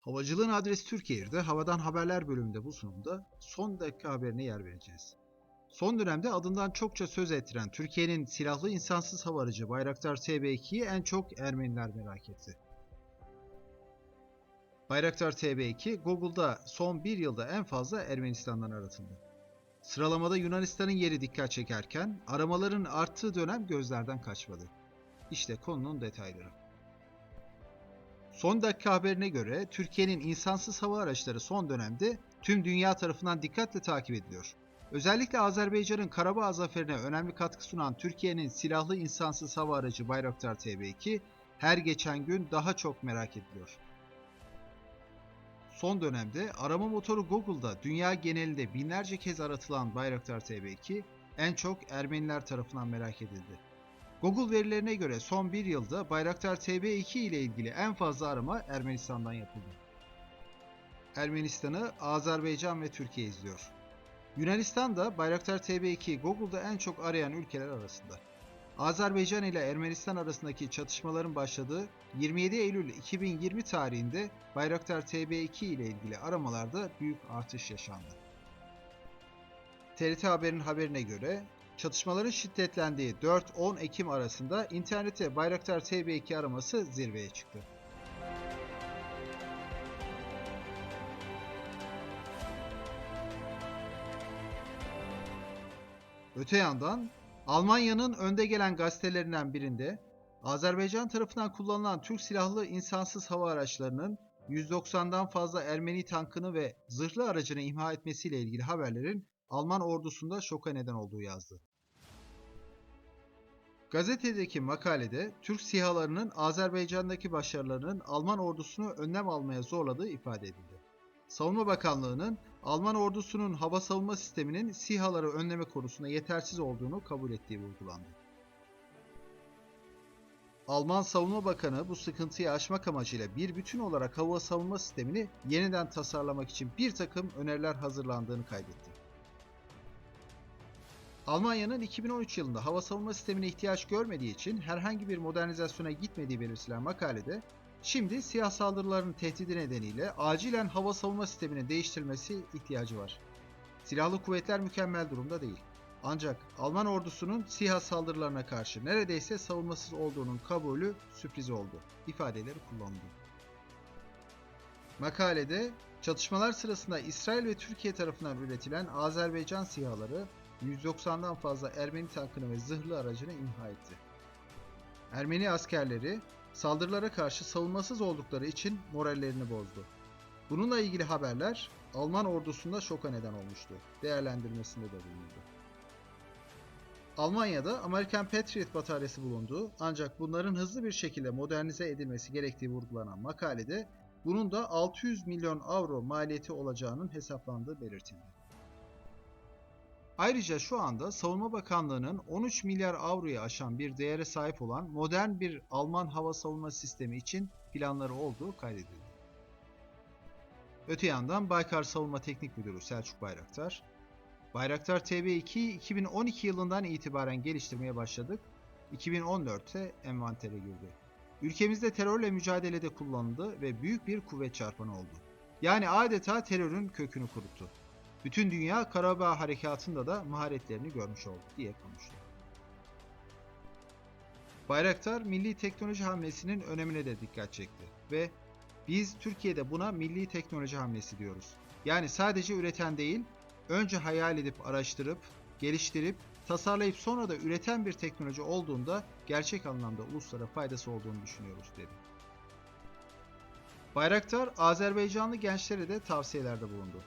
Havacılığın adresi Türkiye'de havadan haberler bölümünde bu sunumda son dakika haberine yer vereceğiz. Son dönemde adından çokça söz ettiren Türkiye'nin silahlı insansız hava aracı Bayraktar TB2'yi en çok Ermeniler merak etti. Bayraktar TB2 Google'da son bir yılda en fazla Ermenistan'dan aratıldı. Sıralamada Yunanistan'ın yeri dikkat çekerken aramaların arttığı dönem gözlerden kaçmadı. İşte konunun detayları. Son dakika haberine göre Türkiye'nin insansız hava araçları son dönemde tüm dünya tarafından dikkatle takip ediliyor. Özellikle Azerbaycan'ın Karabağ zaferine önemli katkı sunan Türkiye'nin silahlı insansız hava aracı Bayraktar TB2 her geçen gün daha çok merak ediliyor. Son dönemde arama motoru Google'da dünya genelinde binlerce kez aratılan Bayraktar TB2 en çok Ermeniler tarafından merak edildi. Google verilerine göre son bir yılda Bayraktar TB2 ile ilgili en fazla arama Ermenistan'dan yapıldı. Ermenistan'ı Azerbaycan ve Türkiye izliyor. Yunanistan da Bayraktar TB2 Google'da en çok arayan ülkeler arasında. Azerbaycan ile Ermenistan arasındaki çatışmaların başladığı 27 Eylül 2020 tarihinde Bayraktar TB2 ile ilgili aramalarda büyük artış yaşandı. TRT Haber'in haberine göre çatışmaların şiddetlendiği 4-10 Ekim arasında internete Bayraktar TB2 araması zirveye çıktı. Öte yandan Almanya'nın önde gelen gazetelerinden birinde Azerbaycan tarafından kullanılan Türk silahlı insansız hava araçlarının 190'dan fazla Ermeni tankını ve zırhlı aracını imha etmesiyle ilgili haberlerin Alman ordusunda şoka neden olduğu yazdı. Gazetedeki makalede Türk SİHA'larının Azerbaycan'daki başarılarının Alman ordusunu önlem almaya zorladığı ifade edildi. Savunma Bakanlığı'nın Alman ordusunun hava savunma sisteminin SİHA'ları önleme konusunda yetersiz olduğunu kabul ettiği vurgulandı. Alman Savunma Bakanı bu sıkıntıyı aşmak amacıyla bir bütün olarak hava savunma sistemini yeniden tasarlamak için bir takım öneriler hazırlandığını kaydetti. Almanya'nın 2013 yılında hava savunma sistemine ihtiyaç görmediği için herhangi bir modernizasyona gitmediği belirtilen makalede, şimdi siyah saldırıların tehdidi nedeniyle acilen hava savunma sisteminin değiştirilmesi ihtiyacı var. Silahlı kuvvetler mükemmel durumda değil. Ancak Alman ordusunun SİHA saldırılarına karşı neredeyse savunmasız olduğunun kabulü sürpriz oldu ifadeleri kullanıldı. Makalede çatışmalar sırasında İsrail ve Türkiye tarafından üretilen Azerbaycan SİHA'ları 190'dan fazla Ermeni tankını ve zırhlı aracını imha etti. Ermeni askerleri saldırılara karşı savunmasız oldukları için morallerini bozdu. Bununla ilgili haberler Alman ordusunda şoka neden olmuştu. Değerlendirmesinde de bulundu. Almanya'da Amerikan Patriot bataryası bulunduğu ancak bunların hızlı bir şekilde modernize edilmesi gerektiği vurgulanan makalede bunun da 600 milyon avro maliyeti olacağının hesaplandığı belirtildi. Ayrıca şu anda Savunma Bakanlığı'nın 13 milyar avroya aşan bir değere sahip olan modern bir Alman hava savunma sistemi için planları olduğu kaydedildi. Öte yandan Baykar Savunma Teknik Müdürü Selçuk Bayraktar, Bayraktar TB2'yi 2012 yılından itibaren geliştirmeye başladık, 2014'te envantere girdi. Ülkemizde terörle mücadelede kullanıldı ve büyük bir kuvvet çarpanı oldu. Yani adeta terörün kökünü kuruttu. Bütün dünya Karabağ harekatında da maharetlerini görmüş oldu diye konuştu. Bayraktar milli teknoloji hamlesinin önemine de dikkat çekti ve biz Türkiye'de buna milli teknoloji hamlesi diyoruz. Yani sadece üreten değil, önce hayal edip araştırıp, geliştirip, tasarlayıp sonra da üreten bir teknoloji olduğunda gerçek anlamda uluslara faydası olduğunu düşünüyoruz dedi. Bayraktar Azerbaycanlı gençlere de tavsiyelerde bulundu.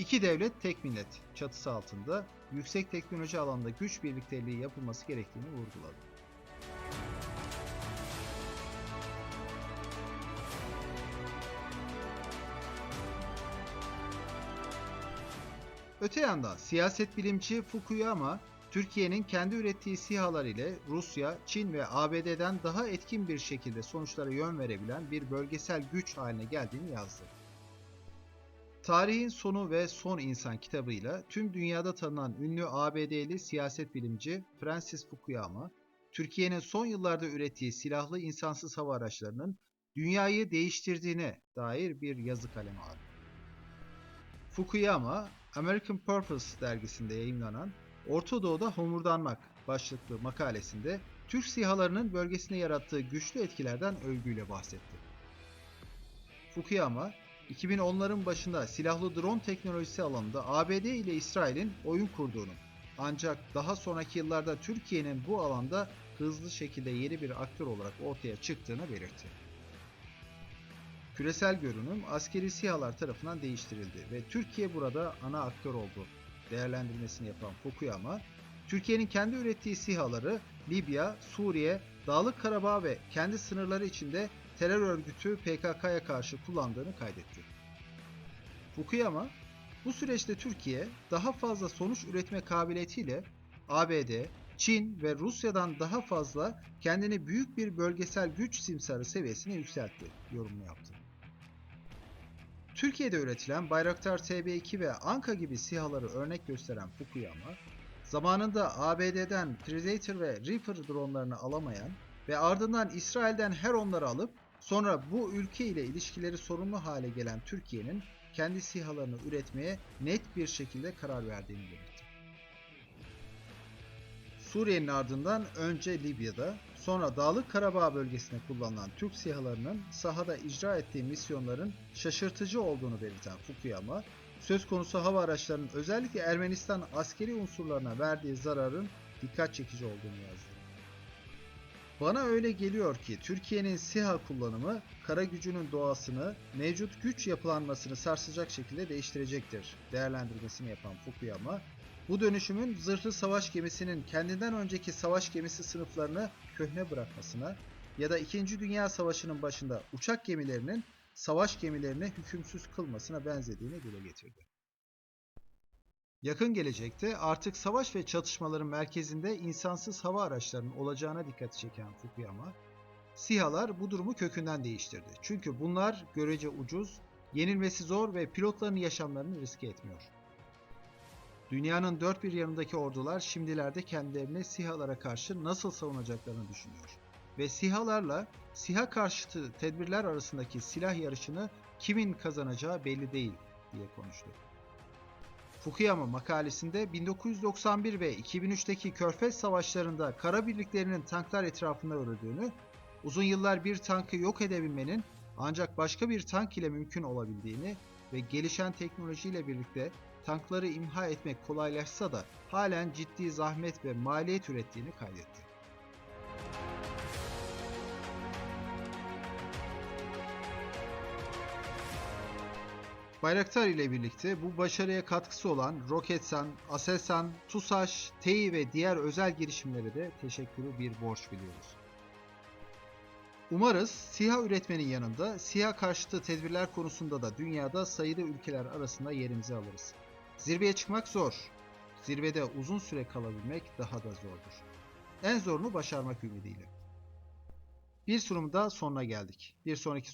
İki devlet tek millet çatısı altında yüksek teknoloji alanında güç birlikteliği yapılması gerektiğini vurguladı. Öte yandan siyaset bilimci Fukuyama, Türkiye'nin kendi ürettiği SİHA'lar ile Rusya, Çin ve ABD'den daha etkin bir şekilde sonuçlara yön verebilen bir bölgesel güç haline geldiğini yazdı. Tarihin Sonu ve Son İnsan kitabıyla tüm dünyada tanınan ünlü ABD'li siyaset bilimci Francis Fukuyama, Türkiye'nin son yıllarda ürettiği silahlı insansız hava araçlarının dünyayı değiştirdiğine dair bir yazı kaleme aldı. Fukuyama, American Purpose dergisinde yayımlanan Orta Doğu'da Homurdanmak başlıklı makalesinde Türk SİHA'larının bölgesine yarattığı güçlü etkilerden övgüyle bahsetti. Fukuyama, 2010'ların başında silahlı drone teknolojisi alanında ABD ile İsrail'in oyun kurduğunu ancak daha sonraki yıllarda Türkiye'nin bu alanda hızlı şekilde yeni bir aktör olarak ortaya çıktığını belirtti. Küresel görünüm askeri SİHA'lar tarafından değiştirildi ve Türkiye burada ana aktör oldu değerlendirmesini yapan Fukuyama, Türkiye'nin kendi ürettiği SİHA'ları Libya, Suriye, Dağlık Karabağ ve kendi sınırları içinde terör örgütü PKK'ya karşı kullandığını kaydetti. Fukuyama, bu süreçte Türkiye daha fazla sonuç üretme kabiliyetiyle ABD, Çin ve Rusya'dan daha fazla kendini büyük bir bölgesel güç simsarı seviyesine yükseltti yorumunu yaptı. Türkiye'de üretilen Bayraktar TB2 ve Anka gibi SİHA'ları örnek gösteren Fukuyama, zamanında ABD'den Predator ve Reaper dronlarını alamayan ve ardından İsrail'den Heron'ları alıp sonra bu ülke ile ilişkileri sorunlu hale gelen Türkiye'nin kendi SİHA'larını üretmeye net bir şekilde karar verdiğini belirtti. Suriye'nin ardından önce Libya'da, sonra Dağlık Karabağ bölgesinde kullanılan Türk SİHA'larının sahada icra ettiği misyonların şaşırtıcı olduğunu belirten Fukuyama, söz konusu hava araçlarının özellikle Ermenistan askeri unsurlarına verdiği zararın dikkat çekici olduğunu yazdı. Bana öyle geliyor ki Türkiye'nin SİHA kullanımı kara gücünün doğasını, mevcut güç yapılanmasını sarsacak şekilde değiştirecektir değerlendirmesini yapan Fukuyama, bu dönüşümün zırhlı savaş gemisinin kendinden önceki savaş gemisi sınıflarını köhne bırakmasına ya da 2. Dünya Savaşı'nın başında uçak gemilerinin savaş gemilerini hükümsüz kılmasına benzediğini dile getirdi. Yakın gelecekte artık savaş ve çatışmaların merkezinde insansız hava araçlarının olacağına dikkat çeken Fukuyama, SİHA'lar bu durumu kökünden değiştirdi. Çünkü bunlar görece ucuz, yenilmesi zor ve pilotların yaşamlarını riske etmiyor. Dünyanın dört bir yanındaki ordular şimdilerde kendilerini SİHA'lara karşı nasıl savunacaklarını düşünüyor. Ve SİHA'larla SİHA karşıtı tedbirler arasındaki silah yarışını kimin kazanacağı belli değil diye konuştu. Fukuyama makalesinde 1991 ve 2003'teki Körfez savaşlarında kara birliklerinin tanklar etrafında örüldüğünü, uzun yıllar bir tankı yok edebilmenin ancak başka bir tank ile mümkün olabildiğini ve gelişen teknolojiyle birlikte tankları imha etmek kolaylaşsa da halen ciddi zahmet ve maliyet ürettiğini kaydetti. Bayraktar ile birlikte bu başarıya katkısı olan Roketsan, Aselsan, TUSAŞ, TEİ ve diğer özel girişimlere de teşekkürü bir borç biliyoruz. Umarız SİHA üretmenin yanında SİHA karşıtı tedbirler konusunda da dünyada sayılı ülkeler arasında yerimizi alırız. Zirveye çıkmak zor. Zirvede uzun süre kalabilmek daha da zordur. En zorunu başarmak ümidiyle. Bir sunumda sonuna geldik. Bir sonraki